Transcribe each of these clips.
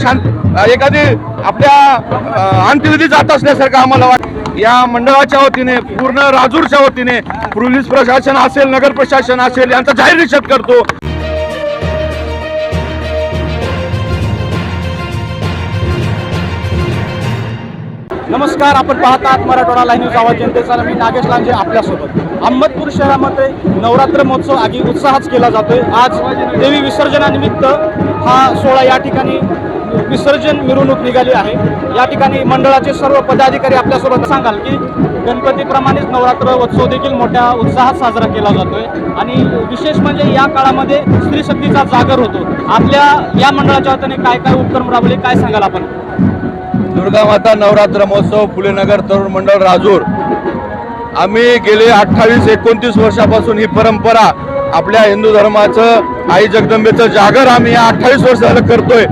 शांत एखादी आपल्या अंत्यविधी जात असल्यासारखं आम्हाला वाट या मंडळाच्या वतीने पूर्ण राजूरच्या वतीने पोलीस प्रशासन असेल नगर प्रशासन असेल यांचा जाहीर निषेध करतो. नमस्कार आपण पाहत आहात मराठवाडा लाईन न्यूज आवाज जनतेचा. मी नागेश लांजे आपल्यासोबत. अहमदपूर शहरामध्ये नवरात्र महोत्सव आधी उत्साहात केला जातोय. आज देवी विसर्जनानिमित्त हा सोहळा या ठिकाणी विसर्जन मिरवणूक निघाली आहे. या ठिकाणी मंडळाचे सर्व पदाधिकारी आपल्यासोबत सांगाल की गणपतीप्रमाणेच नवरात्र उत्सव देखील मोठ्या उत्साहात साजरा केला जातोय. आणि विशेष म्हणजे या काळामध्ये स्त्री शक्तीचा जागर होतो. आपल्या या मंडळाच्या वतीने काय काय उपक्रम राबवले काय सांगाल आपण? दुर्गा माता नवरात्र महोत्सव फुलेनगर तरुण मंडळ राजूर. आम्ही गेले अठ्ठावीस एकोणतीस वर्षापासून ही परंपरा आपल्या हिंदू धर्माचं आई जगदंबेचं जागर आम्ही या अठ्ठावीस वर्ष झालं करतोय.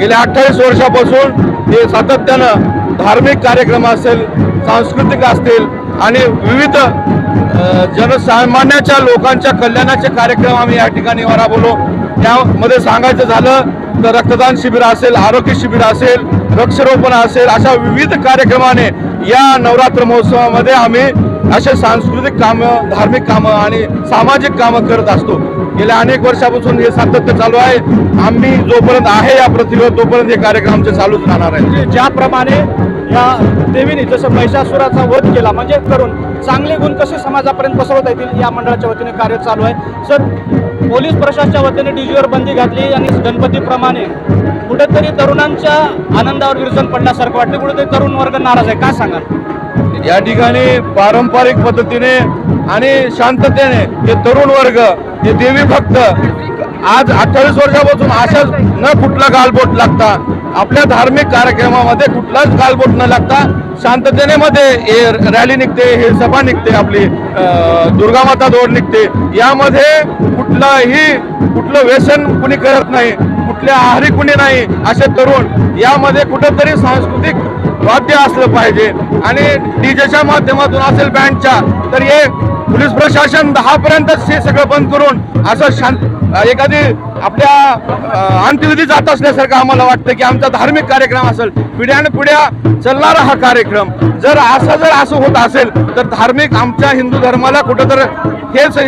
गेल्या अठ्ठावीस वर्षापासून हे सातत्यानं धार्मिक कार्यक्रम असेल सांस्कृतिक असतील आणि विविध जनसामान्याच्या लोकांच्या कल्याणाचे कार्यक्रम आम्ही या ठिकाणी राबवलो त्यामध्ये सांगायचं झालं तर रक्तदान शिबिर असेल आरोग्य शिबिर असेल वृक्षारोपण असेल अशा विविध कार्यक्रमाने या नवरात्र महोत्सवामध्ये आम्ही असे सांस्कृतिक कामं धार्मिक कामं आणि सामाजिक कामं करत असतो. गेल्या अनेक वर्षापासून हे सातत्य चालू आहे. आम्ही जोपर्यंत आहे या पृथ्वीवर तोपर्यंत हे कार्यक्रम आमचे चालूच राहणार आहे. म्हणजे ज्याप्रमाणे या देवीने जसं महिषासुराचा वध केला म्हणजे करून चांगले गुण कसे समाजापर्यंत पसरवता येतील या मंडळाच्या वतीने कार्य चालू आहे. सर पोलीस प्रशासनाच्या वतीने डीजीवर बंदी घातली आणि गणपतीप्रमाणे कुठेतरी तरुणांच्या आनंदावर विरजन पडल्यासारखं वाटतं. कुठेतरी तरुण वर्ग नाराज आहे. काय सांगाल? या ठिकाणी पारंपरिक पद्धतीने आणि शांततेने हे तरुण वर्ग हे देवी भक्त आज अठ्ठावीस वर्षापासून अशाच न कुठला गालबोट लागता आपल्या धार्मिक कार्यक्रमामध्ये कुठलाच गालबोट न लागता शांततेने मध्ये हे रॅली निघते हे सभा निघते आपली दुर्गा दुर्गामाता दौड निघते. यामध्ये कुठलाही कुठलं व्यसन कुणी करत नाही कुठल्या आहारी कुणी नाही असे तरुण यामध्ये कुठंतरी सांस्कृतिक वाद्य असलं पाहिजे. आणि डीजेच्या माध्यमातून असेल बँडच्या तर हे पोलीस प्रशासन दहा पर्यंतच हे सगळं बंद करून असं शांत एखादी आपल्या अंत्यविधी जात असल्यासारखं आम्हाला वाटतं की आमचा धार्मिक कार्यक्रम असेल पिढ्यान पिढ्या चालणारा हा कार्यक्रम. जर असा जर असं होत असेल तर धार्मिक आमच्या हिंदू धर्माला कुठं तर हेच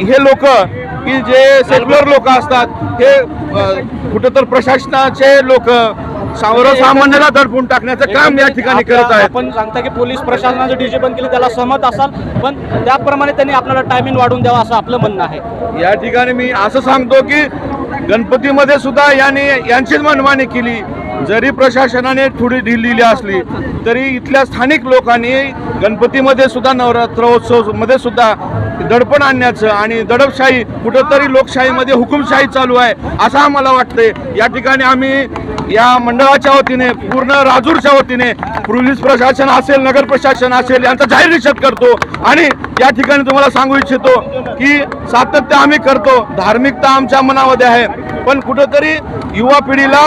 हे लोक की जे सेक्युलर लोक असतात हे कुठं तर प्रशासनाचे लोक सर्वसामान्याला दडपून टाकण्याचं काम या ठिकाणी करत आहेत. आपण सांगता की पोलीस प्रशासनाचं डीजे बंद केलं त्याला सहमत असाल पण त्याप्रमाणे त्यांनी आपल्याला टायमिंग वाढवून द्यावा असं आपलं म्हणणं आहे. या ठिकाणी मी असं सांगतो की गणपतीमध्ये सुद्धा याने यांचीच मनमानी केली. जरी प्रशासनाने थोडी ढील दिली असली तरी इथल्या स्थानिक लोकांनी गणपतीमध्ये सुद्धा नवरात्रोत्सवमध्ये सुद्धा दडपण आणण्याचं आणि दडपशाही कुठंतरी लोकशाहीमध्ये हुकुमशाही चालू आहे असं आम्हाला वाटतंय. या ठिकाणी आम्ही या मंडळाच्या वतीने पूर्ण राजूरच्या वतीने पोलीस प्रशासन असेल नगर प्रशासन असेल यांचा जाहीर निषेध करतो. आणि या ठिकाणी तुम्हाला सांगू इच्छितो की सातत्य आम्ही करतो. धार्मिकता आमच्या मनामध्ये आहे. पण कुठंतरी युवा पिढीला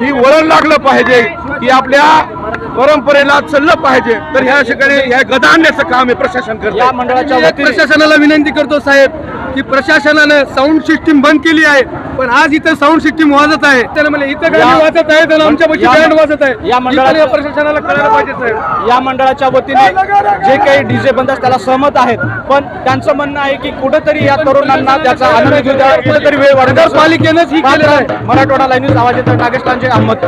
ही वळण लागलं पाहिजे की आपल्या परंपरेला चाललं पाहिजे. तर ह्या ठिकाणी ह्या गदा आणण्याचं काम हे प्रशासन करतं प्रशासनाला विनंती करतो साहेब की प्रशासनानं साऊंड सिस्टीम बंद केली आहे. पण आज इथं साऊंड सिस्टीम वाजत आहे. त्याला म्हणजे इथं गाणी वाजत आहे तर आमच्या या- बँड वाजत आहे. या या प्रशासनाला कळायला पाहिजे साहेब. या मंडळाच्या वतीने जे काही डीजे बंद त्याला सहमत आहेत. पण त्यांचं म्हणणं आहे की कुठेतरी या तरुणांना त्याचा आनंद घेऊ द्या कुठेतरी वेळ द्या. नगरपालिकेनंच ही केलेलं आहे. मराठवाडा लाईव्ह न्यूज आवाज येतो नागेश लांजे अहमद.